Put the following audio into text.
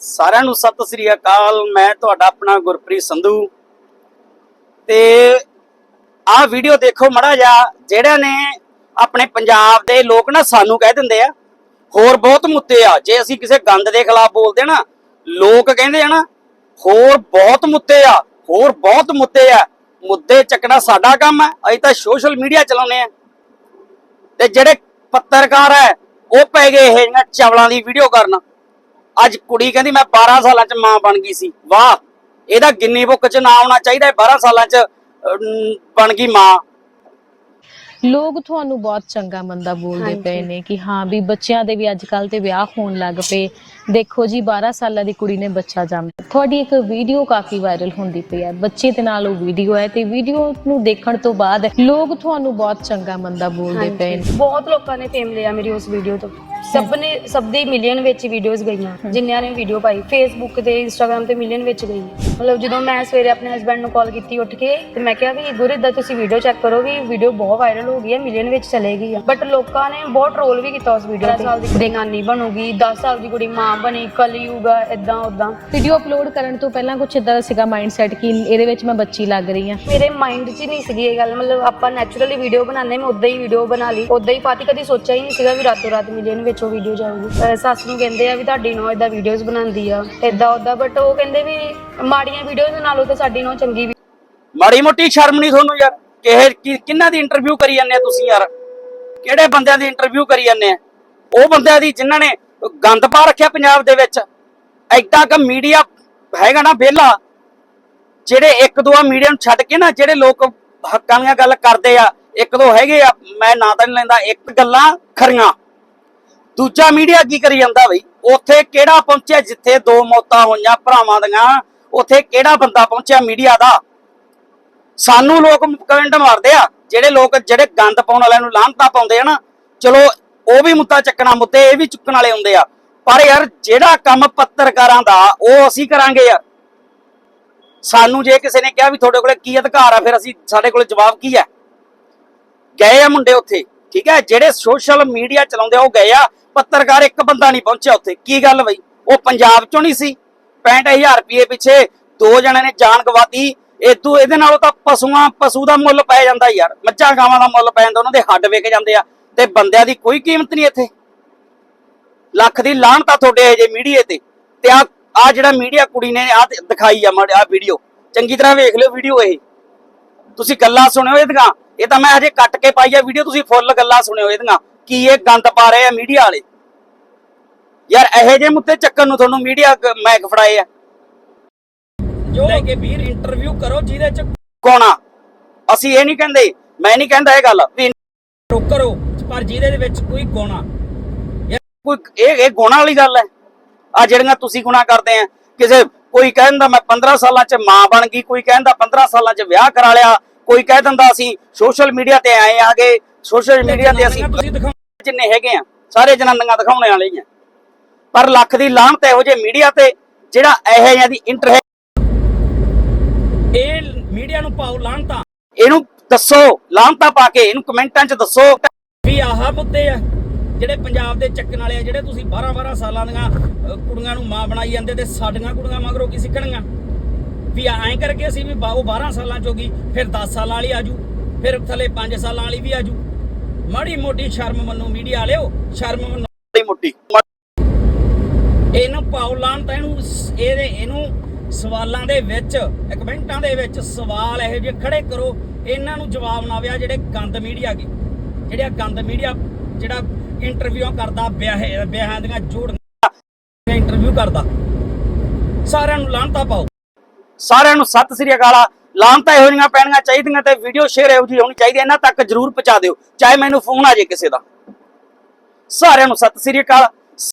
ਸਾਰਿਆਂ ਨੂੰ ਸਤਿ ਸ੍ਰੀ ਅਕਾਲ। ਮੈਂ ਤੁਹਾਡਾ ਆਪਣਾ ਗੁਰਪ੍ਰੀਤ ਸੰਧੂ। ਤੇ ਆਹ ਵੀਡੀਓ ਦੇਖੋ ਮੜਾ ਜਾ ਜਿਹੜਾ ਨੇ ਆਪਣੇ ਪੰਜਾਬ ਦੇ ਲੋਕ ਨਾ ਸਾਨੂੰ ਕਹਿ ਦਿੰਦੇ ਆ, ਹੋਰ ਬਹੁਤ ਮੁੱਦੇ ਆ। ਜੇ ਅਸੀਂ ਕਿਸੇ ਗੰਦ ਦੇ ਖਿਲਾਫ ਬੋਲਦੇ ਨਾ, ਲੋਕ ਕਹਿੰਦੇ ਆ ਨਾ, ਹੋਰ ਬਹੁਤ ਮੁੱਦੇ ਆ, ਹੋਰ ਬਹੁਤ ਮੁੱਦੇ ਆ। ਮੁੱਦੇ ਚੱਕਣਾ ਸਾਡਾ ਕੰਮ ਹੈ ਅਸੀਂ ਤਾਂ ਸੋਸ਼ਲ ਮੀਡੀਆ ਚਲਾਉਂਦੇ ਆ। ਤੇ ਜਿਹੜੇ ਪੱਤਰਕਾਰ ਹੈ ਉਹ ਪੈ ਗਏ ਇਹ ਜਿਹੜੀਆਂ ਚਵਲਾਂ ਦੀ ਵੀਡੀਓ ਕਰਨ। ਅੱਜ ਕੁੜੀ ਕਹਿੰਦੀ ਮੈਂ 12 ਸਾਲਾਂ ਚ ਮਾਂ ਬਣ ਗਈ ਸੀ। ਵਾਹ ਇਹਦਾ ਗਿੰਨੀ ਬੁੱਕ ਚ ਨਾਂ ਆਉਣਾ ਚਾਹੀਦਾ ਹੈ 12 ਸਾਲਾਂ ਚ ਅਮ, ਬਣ ਗਈ ਮਾਂ। ਲੋਕ ਤੁਹਾਨੂੰ ਬਹੁਤ ਚੰਗਾ ਮੰਦਾ ਬੋਲਦੇ ਪਏ ਨੇ ਕਿ ਹਾਂ ਵੀ ਬੱਚਿਆਂ ਦੇ ਵੀ ਅੱਜ ਕੱਲ ਤੇ ਵਿਆਹ ਹੋਣ ਲੱਗ ਪਏ। ਦੇਖੋ ਜੀ 12 ਸਾਲਾਂ ਦੀ ਕੁੜੀ ਨੇ ਬੱਚਾ ਜੰਮਿਆ ਤੁਹਾਡੀ ਇੱਕ ਵੀਡੀਓ ਕਾਫੀ ਵਾਇਰਲ ਹੁੰਦੀ ਪਈ ਹੈ। ਬੱਚੇ ਦੇ ਨਾਲ ਉਹ ਵੀਡੀਓ ਹੈ ਤੇ ਵੀਡੀਓ ਨੂੰ ਦੇਖਣ ਤੋਂ ਬਾਅਦ ਲੋਕ ਤੁਹਾਨੂੰ ਬਹੁਤ ਚੰਗਾ ਮੰਦਾ ਬੋਲਦੇ ਪਏ ਨੇ। ਬਹੁਤ ਲੋਕਾਂ ਨੇ ਫੇਮ ਲਿਆ ਮੇਰੀ ਉਸ ਵੀਡੀਓ ਤੋਂ। ਸਭ ਨੇ ਸਭ ਦੀ ਮਿਲੀਅਨ ਵਿੱਚ ਵੀਡੀਓਜ਼ ਗਈਆਂ। ਜਿੰਨਿਆਂ ਨੇ ਵੀਡੀਓ ਪਾਈ। ਫੇਸਬੁੱਕ ਤੇ ਇੰਸਟਾਗ੍ਰam ਤੇ ਮਿਲੀਅਨ ਵਿੱਚ ਗਈ। ਮਤਲਬ ਜਦੋਂ ਮੈਂ ਸਵੇਰੇ ਆਪਣੇ ਹਸਬੰਡ ਨੂੰ ਕਾਲ ਕੀਤੀ ਉੱਠ ਕੇ ਤੇ ਮੈਂ ਕਿਹਾ ਵੀ ਗੁਰੂ ਦਾ ਤੁਸੀਂ ਵੀਡੀਓ ਚੈੱਕ ਕਰੋ ਵੀ ਵੀਡੀਓ ਬਹੁਤ ਵਾਇਰਲ ਹੋ ਗਈ ਹੈ ਮਿਲੀਅਨ ਵਿੱਚ ਚਲੇ ਗਈ ਆ ਬਟ ਲੋਕਾਂ ਨੇ ਬਹੁਤ ਟ੍ਰੋਲ ਵੀ ਕੀਤਾ ਉਸ ਵੀਡੀਓ ਤੇ। ਸਾਲ ਦੀ ਕੁੜੀ ਨਾਨੀ ਬਣੂਗੀ 10 ਸਾਲ ਦੀ ਕੁੜੀ ਮਾਂ ਬਣੀ ਕਲਯੁਗ ਆ ਇਦਾਂ ਉਦਾਂ ਵੀਡੀਓ ਅਪਲੋਡ ਕਰਨ ਤੋਂ ਪਹਿਲਾਂ ਕੁਝ ਇਦਾਂ ਦਾ ਸੀਗਾ ਮਾਈਂਡਸੈਟ ਕਿ ਇਹਦੇ ਵਿੱਚ ਮੈਂ ਬੱਚੀ ਲੱਗ ਰਹੀ ਹਾਂ। ਮੇਰੇ ਮਾਈਂਡ 'ਚ ਹੀ ਨਹੀਂ ਸੀਗੀ ਇਹ ਗੱਲ। ਮਤਲਬ ਆਪਾਂ ਨੈਚੁਰਲੀ ਵੀਡੀਓ ਬਣਾਉਂਦੇ ਮੈਂ ਉਦਾਂ ਹੀ ਵੀਡੀਓ ਬਣਾ ਲਈ। ਉਦਾਂ ਹੀ ਪਾਤੀ ਕਦੀ ਸੋਚਿਆ ਹੀ ਨਹੀਂ ਸੀਗਾ ਵੀ ਰਾਤੋਂ ਰਾਤ ਮਿਲੀਅਨ ਵਿੱਚ ਉਹ ਵੀਡੀਓ ਜਾਊਗੀ। ਅਹ ਸੱਸ ਨੂੰ ਕਹਿੰਦੇ ਆ ਵੀ ਤੁਹਾਡੀ ਨੋ ਇਦਾਂ ਵੀਡੀਓਜ਼ ਬਣਾਉਂਦੀ ਆ ਇਦਾਂ ਉਦਾਂ ਬਟ ਉਹ ਕਹਿੰਦੇ ਵੀ ਮਾੜੀਆਂ ਵੀਡੀਓਜ਼ ਨਾਲੋਂ ਤਾਂ ਸਾਡੀ ਨੋ ਚੰਗੀ ਵੀ ਮਾੜੀ ਮੋਟੀ ਸ਼ਰਮ ਨਹੀਂ ਤੁਹਾਨੂੰ ਯਾਰ? ਕਿਹੇ ਕਿ- ਕਿਹਨਾਂ ਦੀ ਇੰਟਰਵਿਊ ਕਰੀ ਜਾਂਦੇ ਆ ਤੁਸੀਂ ਯਾਰ? ਕਿਹੜੇ ਬੰਦਿਆਂ ਦੀ ਇੰਟਰਵਿਊ ਕਰੀ ਜਾਂਦੇ ਆ? ਉਹ ਬੰਦਿਆਂ ਦੀ ਜਿਨ੍ਹਾਂ ਨੇ ਗੰਦ ਪਾ ਰੱਖਿਆ ਪੰਜਾਬ ਦੇ ਵਿੱਚ। ਐਦਾਂ ਕ ਮੀਡੀਆ ਹੈਗਾ ਨਾ ਵਿਹਲਾ, ਜਿਹੜੇ ਇੱਕ ਦੋ ਆ ਮੀਡੀਆ ਨੂੰ ਛੱਡ ਕੇ ਨਾ ਜਿਹੜੇ ਲੋਕ ਹੱਕਾਂ ਦੀਆਂ ਗੱਲ ਕਰਦੇ ਆ, ਇੱਕ ਦੋ ਹੈਗੇ ਆ, ਮੈਂ ਨਾਂ ਤਾਂ ਨਹੀਂ ਲੈਂਦਾ, ਇੱਕ ਗੱਲਾਂ ਖਰੀਆਂ। ਦੂਜਾ ਮੀਡੀਆ ਕੀ ਕਰੀ ਜਾਂਦਾ ਬਈ? ਉੱਥੇ ਕਿਹੜਾ ਪਹੁੰਚਿਆ ਜਿੱਥੇ ਦੋ ਮੌਤਾਂ ਹੋਈਆਂ ਭਰਾਵਾਂ ਦੀਆਂ, ਉੱਥੇ ਕਿਹੜਾ ਬੰਦਾ ਪਹੁੰਚਿਆ ਮੀਡੀਆ ਦਾ? ਸਾਨੂੰ ਲੋਕ ਕਮੈਂਟ ਮਾਰਦੇ ਆ, ਜਿਹੜੇ ਲੋਕ, ਜਿਹੜੇ ਗੰਦ ਪਾਉਣ ਵਾਲਿਆਂ ਨੂੰ ਲਾਂਭਤਾ ਪਾਉਂਦੇ ਆ ਨਾ, ਚਲੋ ਉਹ ਵੀ ਮੁੱਦਾ ਚੱਕਣਾ, ਮੁੱਦੇ ਇਹ ਵੀ ਚੁੱਕਣ ਵਾਲੇ ਹੁੰਦੇ ਆ। ਪਰ ਯਾਰ, ਜਿਹੜਾ ਕੰਮ ਪੱਤਰਕਾਰਾਂ ਦਾ, ਉਹ ਅਸੀਂ ਕਰਾਂਗੇ ਯਾਰ ਸਾਨੂੰ ਜੇ ਕਿਸੇ ਨੇ ਕਿਹਾ ਵੀ ਤੁਹਾਡੇ ਕੋਲੇ ਕੀ ਅਧਿਕਾਰ ਆ, ਫਿਰ ਅਸੀਂ ਸਾਡੇ ਕੋਲੇ ਜਵਾਬ ਕੀ ਹੈ ਗਏ ਆ ਮੁੰਡੇ ਉੱਥੇ, ਠੀਕ ਹੈ ਜਿਹੜੇ ਸੋਸ਼ਲ ਮੀਡੀਆ ਚਲਾਉਂਦੇ ਆ, ਉਹ ਗਏ ਆ। ਪੱਤਰਕਾਰ ਇੱਕ ਬੰਦਾ ਨਹੀਂ ਪਹੁੰਚਿਆ ਉੱਥੇ। ਕੀ ਗੱਲ ਬਈ? ਉਹ ਪੰਜਾਬ ਚੋਂ ਨਹੀਂ ਸੀ। 65000 ਰੁਪਏ ਪਿੱਛੇ ਦੋ ਜਣੇ ਨੇ ਜਾਨ ਗਵਾਤੀ। ਇਦੋਂ ਇਹਦੇ ਨਾਲੋਂ ਤਾਂ ਪਸ਼ੂਆਂ, ਪਸ਼ੂ ਦਾ ਮੁੱਲ ਪੈ ਜਾਂਦਾ ਯਾਰ। ਮੱਝਾਂ, ਗਾਵਾਂ ਦਾ ਮੁੱਲ ਪੈ ਜਾਂਦਾ, ਉਹਨਾਂ ਦੇ ਹੱਡ ਵੇਖ ਜਾਂਦੇ ਆ। ਤੇ ਬੰਦਿਆਂ ਦੀ ਕੋਈ ਕੀਮਤ ਨਹੀਂ ਇੱਥੇ। ਲੱਖ ਦੀ ਲਾਹਨਤ ਆ ਤੁਹਾਡੇ ਇਹ ਜੇ ਮੀਡੀਆ ਤੇ। ਤੇ ਆ ਆ ਜਿਹੜਾ ਮੀਡੀਆ ਕੁੜੀ ਨੇ ਆ ਦਿਖਾਈ ਆ ਆ ਵੀਡੀਓ। ਚੰਗੀ ਤਰ੍ਹਾਂ ਵੇਖ ਲਿਓ ਵੀਡੀਓ ਇਹ। ਤੁਸੀਂ ਗੱਲਾਂ ਸੁਣਿਓ ਇਹਦੀਆਂ ਇਹ ਤਾਂ ਮੈਂ ਹਜੇ ਕੱਟ ਕੇ ਪਾਈ ਆ ਵੀਡੀਓ ਤੁਸੀਂ ਫੁੱਲ ਗੱਲਾਂ ਸੁਣਿਓ ਇਹਦੀਆਂ ਕੀ ਇਹ ਗੰਦ ਪਾ ਰਹੇ ਆ ਮੀਡੀਆ ਵਾਲੇ? ਯਾਰ ਇਹੋ ਜਿਹੇ ਮੁੱਦੇ ਚੱਕਣ ਨੂੰ ਤੁਹਾਨੂੰ ਮੀਡੀਆ ਮੈਕ ਫੜਾਏ ਆ। ਜੋ ਲੈ ਕੇ ਵੀਰ ਇੰਟਰਵਿਊ ਕਰੋ ਜਿਹਦੇ ਚ ਕੋਣਾ ਅਸੀਂ ਇਹ ਨਹੀਂ ਕਹਿੰਦੇ। ਮੈਂ ਨਹੀਂ ਕਹਿੰਦਾ ਇਹ ਗੱਲ। ਵੀ interview ਕਰੋ। ਪਰ ਜਿਹਦੇ ਦੇ ਵਿੱਚ ਕੋਈ ਗੋਣਾ। ਕੋਈ ਇਹ ਇਹ ਗੁਣਾ ਵਾਲੀ ਗੱਲ ਹੈ। ਆ ਜਿਹੜੀਆਂ ਤੁਸੀਂ ਗੁਣਾ ਕਰਦੇ ਆ ਕਿਸੇ ਕੋਈ ਕਹਿੰਦਾ ਮੈਂ 15 ਸਾਲਾਂ ਚ ਮਾਂ ਬਣ ਗਈ ਕੋਈ ਕਹਿੰਦਾ 15 ਸਾਲਾਂ ਚ ਵਿਆਹ ਕਰਾ ਲਿਆ ਕੋਈ ਕਹਿ ਦਿੰਦਾ ਅਸੀਂ ਸੋਸ਼ਲ ਮੀਡੀਆ ਤੇ ਆਏ ਆ ਗਏ ਸੋਸ਼ਲ ਮੀਡੀਆ ਤੇ ਅਸੀਂ ਜਿੰਨੇ ਹੈਗੇ ਆ ਸਾਰੇ ਜਨਾਨੀਆਂ ਦਿਖਾਉਣੇ ਵਾਲੇ ਹੀ ਆ। ਪਰ ਲੱਖ ਦੀ ਲਾਹਨਤ ਇਹੋ ਜਿਹੇ ਮੀਡੀਆ ਤੇ ਜਿਹੜਾ ਇਹੋ ਜਿਹਾ ਦੀ ਇੰਟਰ ਇਹ ਮੀਡੀਆ ਨੂੰ ਪਾਓ ਲਾਹਨਤਾਂ। ਇਹਨੂੰ ਦੱਸੋ ਲਾਹਨਤਾਂ ਪਾ ਕੇ ਇਹਨੂੰ ਕਮੈਂਟਾਂ 'ਚ ਦੱਸੋ। ਵੀ ਆਹ ਮੁੱਦੇ ਆ, ਜਿਹੜੇ ਪੰਜਾਬ ਦੇ ਚੱਕਣ ਵਾਲੇ ਆ, ਜਿਹੜੇ ਤੁਸੀਂ 12 12 ਸਾਲਾਂ ਦੀਆਂ ਕੁੜੀਆਂ ਨੂੰ ਮਾਂ ਬਣਾਈ ਜਾਂਦੇ ਤੇ ਸਾਡੀਆਂ ਕੁੜੀਆਂ ਮਗਰੋਂ ਕੀ ਸਿੱਖਣਗੀਆਂ? ਵੀ ਐਂ ਕਰਕੇ ਅਸੀਂ ਵੀ ਉਹ 12 ਸਾਲਾਂ ਚ ਹੋ ਗਈ, ਫਿਰ 10 ਸਾਲਾਂ ਵਾਲੀ ਆਜੂ, ਫਿਰ ਥੱਲੇ 5 ਸਾਲਾਂ ਵਾਲੀ ਵੀ ਆਜੂ। ਮਾੜੀ ਮੋਟੀ ਸ਼ਰਮ ਮੰਨੋ ਮੀਡੀਆ ਵਾਲਿਓ, ਸ਼ਰਮ ਮੰਨੋ ਮਾੜੀ ਮੋਟੀ। ਇਹਨੂੰ ਪਾਉਲਾਨ ਤਾਂ ਇਹਨੂੰ ਇਹਦੇ ਇਹਨੂੰ ਸਵਾਲਾਂ ਦੇ ਵਿੱਚ ਕਮੈਂਟਾਂ ਦੇ ਵਿੱਚ ਸਵਾਲ ਇਹੋ ਜਿਹੇ ਖੜੇ ਕਰੋ, ਇਹਨਾਂ ਨੂੰ ਜਵਾਬ ਨਾ ਆਵਿਆ ਜਿਹੜੇ ਗੰਦ ਮੀਡੀਆ ਕੀ ਜਿਹੜਾ ਗੰਦ ਮੀਡੀਆ ਜਿਹੜਾ ਇੰਟਰਵਿਊਆਂ ਕਰਦਾ ਵਿਆਹ ਵਿਆਹਾਂ ਦੀਆਂ ਜੋੜੀਆਂ ਇੰਟਰਵਿਊ ਕਰਦਾ। ਸਾਰਿਆਂ ਨੂੰ ਲਾਂਤਾ ਪਾਓ। ਸਾਰਿਆਂ ਨੂੰ ਸਤਿ ਸ੍ਰੀ ਅਕਾਲ। ਲਾਂਤਾ ਇਹੋ ਜਿਹੀਆਂ ਪੈਣੀਆਂ ਚਾਹੀਦੀਆਂ ਤੇ ਵੀਡੀਓ ਸ਼ੇਅਰ ਇਹੋ ਜਿਹੀ ਹੋਣੀ ਚਾਹੀਦੀ ਹੈ, ਇਹਨਾਂ ਤੱਕ ਜਰੂਰ ਪਹੁੰਚਾ ਦਿਓ। ਚਾਹੇ ਮੈਨੂੰ ਫੋਨ ਆ ਜੇ ਕਿਸੇ ਦਾ। ਸਾਰਿਆਂ ਨੂੰ ਸਤਿ ਸ੍ਰੀ ਅਕਾਲ।